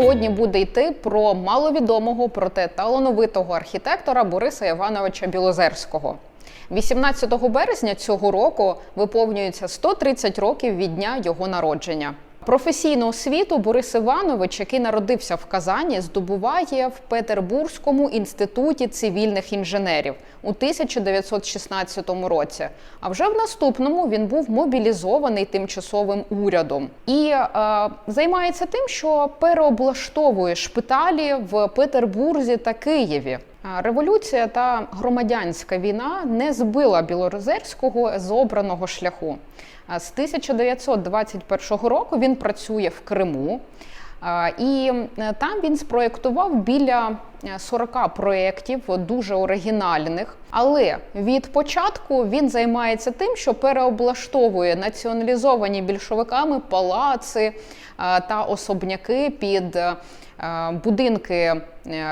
сьогодні буде йти про маловідомого, проте талановитого архітектора Бориса Івановича Білозерського. 18 березня цього року виповнюється 130 років від дня його народження. Професійну освіту Борис Іванович, який народився в Казані, здобуває в Петербурзькому інституті цивільних інженерів у 1916 році. А вже в наступному він був мобілізований тимчасовим урядом і е, займається тим, що переоблаштовує шпиталі в Петербурзі та Києві. Революція та громадянська війна не збила Білорозерського з обраного шляху. З 1921 року він працює в Криму. І е, там він спроєктував біля е, 40 проєктів, дуже оригінальних. Але від початку він займається тим, що переоблаштовує націоналізовані більшовиками палаци е, та особняки під е, будинки е,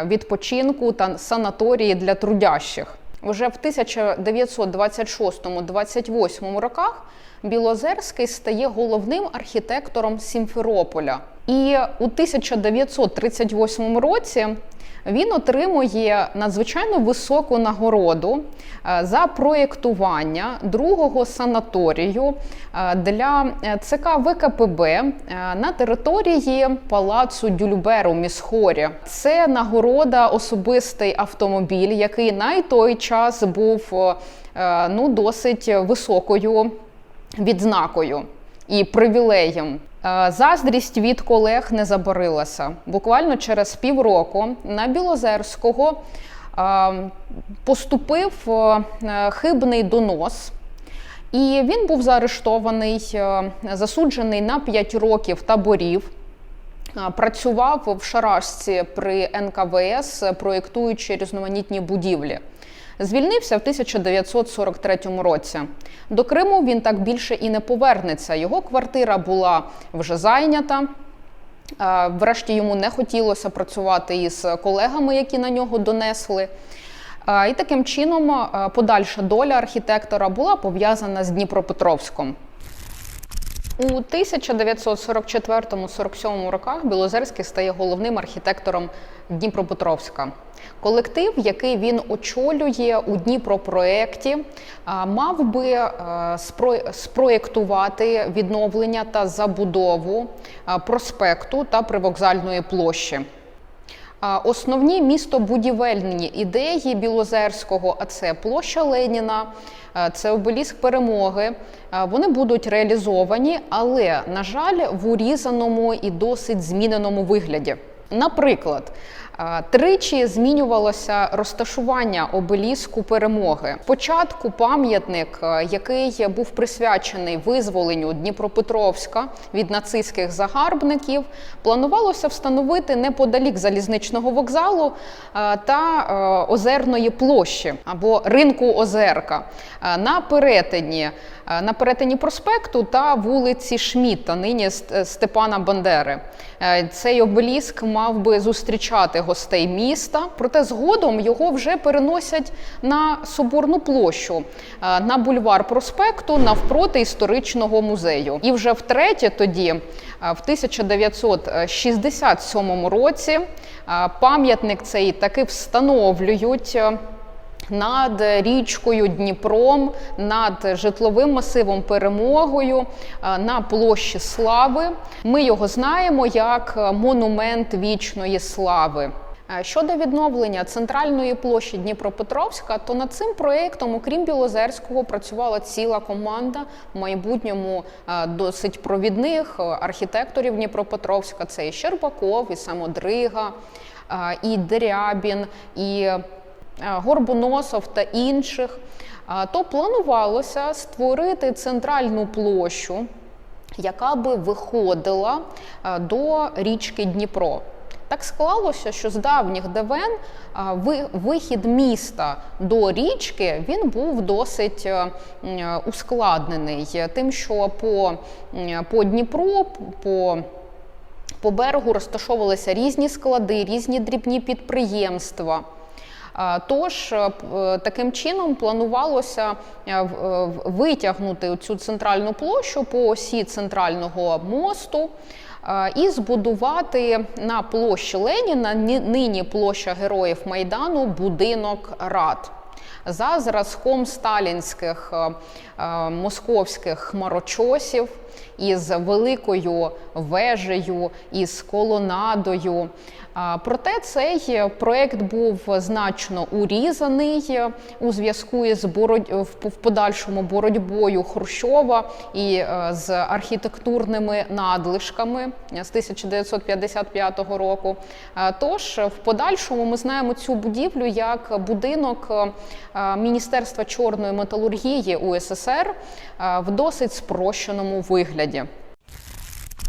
відпочинку та санаторії для трудящих. Вже в 1926-28 роках Білозерський стає головним архітектором Сімферополя. І у 1938 році він отримує надзвичайно високу нагороду е, за проєктування другого санаторію е, для е, ЦК ВКПБ на території палацу Дюльбер у Місхорі. Це нагорода особистий автомобіль, який на той час був ну, досить високою відзнакою і привілеєм. Е, Заздрість від колег не заборилася. Буквально через півроку на Білозерського е, поступив е, хибний донос. І він був заарештований, засуджений на 5 років таборів. Працював в Шарашці при НКВС, проєктуючи різноманітні будівлі. Звільнився в 1943 році. До Криму він так більше і не повернеться. Його квартира була вже зайнята. Врешті йому не хотілося працювати із колегами, які на нього донесли. І таким чином подальша доля архітектора була пов'язана з Дніпропетровськом. У 1944-47 роках Білозерський стає головним архітектором Дніпропетровська. Колектив, який він очолює у Дніпропроєкті, мав би спроєктувати відновлення та забудову проспекту та привокзальної площі. Основні містобудівельні ідеї Білозерського, а це площа Леніна, це обеліск перемоги. Вони будуть реалізовані, але, на жаль, в урізаному і досить зміненому вигляді. Наприклад, тричі змінювалося розташування обеліску перемоги. Спочатку пам'ятник, який був присвячений визволенню Дніпропетровська від нацистських загарбників, планувалося встановити неподалік залізничного вокзалу та озерної площі або ринку Озерка на перетині. На перетині проспекту та вулиці Шміта, нині Степана Бандери. Е, Цей обеліск мав би зустрічати гостей міста, проте згодом його вже переносять на Соборну площу, е, на бульвар проспекту навпроти історичного музею. І вже втретє тоді, е, в 1967 році, е, пам'ятник цей таки встановлюють. Над річкою Дніпром, над житловим масивом Перемогою е, на площі Слави. Ми його знаємо як монумент вічної слави. Е, Щодо відновлення центральної площі Дніпропетровська, то над цим проєктом, окрім Білозерського, працювала ціла команда в майбутньому е, досить провідних архітекторів Дніпропетровська. Це і Щербаков, і Самодрига, і Дерябін, і Горбуносов та інших, то планувалося створити центральну площу, яка би виходила до річки Дніпро. Так склалося, що з давніх давен вихід міста до річки він був досить е, ускладнений, тим, що по, по Дніпру, по по берегу розташовувалися різні склади, різні дрібні підприємства. Тож е, е, таким чином планувалося е, витягнути цю центральну площу по осі центрального мосту і збудувати на площі Леніна, ні- нині площа Героїв Майдану, будинок рад. За зразком сталінських московських хмарочосів із великою вежею, із колонадою. Проте цей проект був значно урізаний у зв'язку із бороть... подальшому боротьбою Хрущова і е, з архітектурними надлишками з 1955 року. Тож в подальшому ми знаємо цю будівлю як будинок е, Міністерства чорної металургії УССР е, в досить спрощеному вигляді.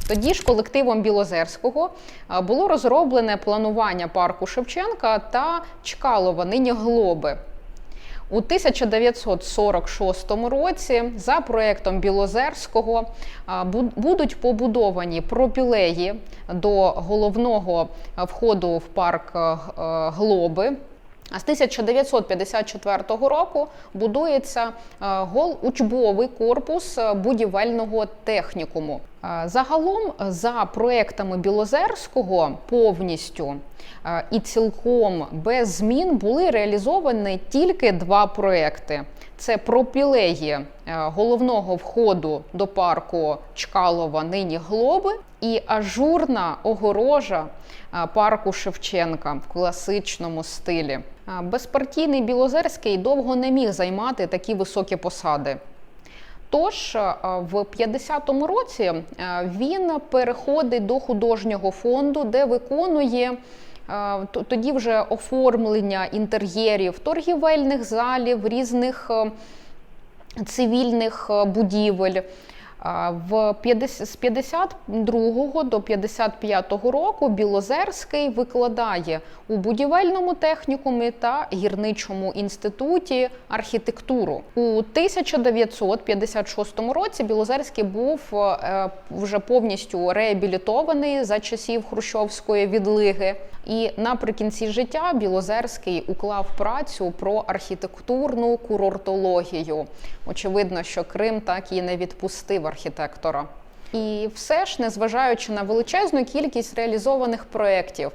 Тоді ж колективом Білозерського було розроблене планування парку Шевченка та Чкалова, нині Глоби. У 1946 році за проектом Білозерського будуть побудовані пропілеї до головного входу в парк Глоби. А з 1954 року будується голучбовий гол-учбовий корпус е, будівельного технікуму. Е, Загалом, е, за проектами Білозерського, повністю е, і цілком без змін були реалізовані тільки два проекти: це пропілеї головного входу до парку Чкалова, нині Глоби, і ажурна огорожа парку Шевченка в класичному стилі. Безпартійний Білозерський довго не міг займати такі високі посади. Тож е, в 50-му році е, він переходить до художнього фонду, де виконує е, тоді вже оформлення інтер'єрів торгівельних залів, різних цивільних будівель. В 50, з 52 до 55 року Білозерський викладає у будівельному технікумі та гірничому інституті архітектуру. У 1956 році Білозерський був е, вже повністю реабілітований за часів Хрущовської відлиги. І наприкінці життя Білозерський уклав працю про архітектурну курортологію. Очевидно, що Крим так і не відпустив архітектора. І все ж, незважаючи на величезну кількість реалізованих проєктів,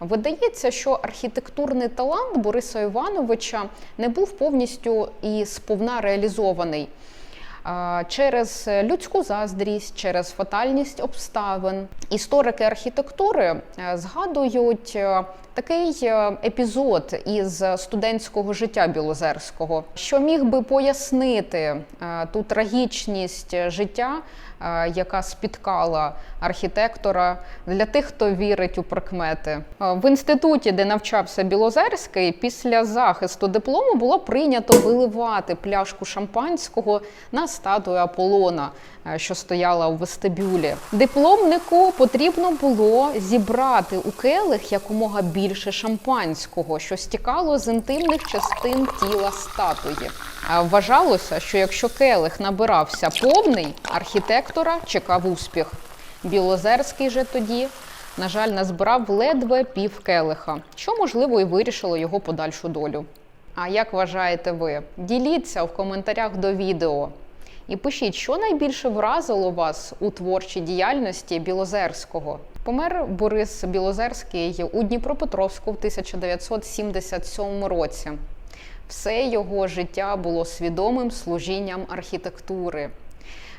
видається, що архітектурний талант Бориса Івановича не був повністю і сповна реалізований. Через людську заздрість, через фатальність обставин історики архітектури е, згадують е, такий е, епізод із студентського життя Білозерського, що міг би пояснити ту трагічність життя, яка спіткала архітектора для тих, хто вірить у прикмети. В інституті, де навчався Білозерський, після захисту диплому було прийнято виливати пляшку шампанського на статую Аполлона, е, що стояла у вестибюлі. Дипломнику потрібно було зібрати у келих якомога більше шампанського, що стікало з інтимних частин тіла статуї. Вважалося, що якщо келих набирався повний, архітектора чекав успіх. Білозерський же тоді, на жаль, назбирав ледве пів келиха, що можливо і вирішило його подальшу долю. А як вважаєте ви? Діліться в коментарях до відео. І пишіть, що найбільше вразило вас у творчій діяльності Білозерського. Помер Борис Білозерський у Дніпропетровську в 1977 році. Все його життя було свідомим служінням архітектури.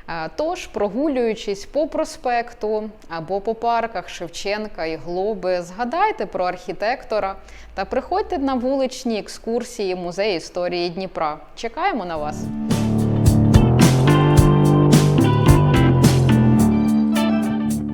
Е, Тож, прогулюючись по проспекту або по парках Шевченка і Глоби, згадайте про архітектора та приходьте на вуличні екскурсії Музею історії Дніпра. Чекаємо на вас!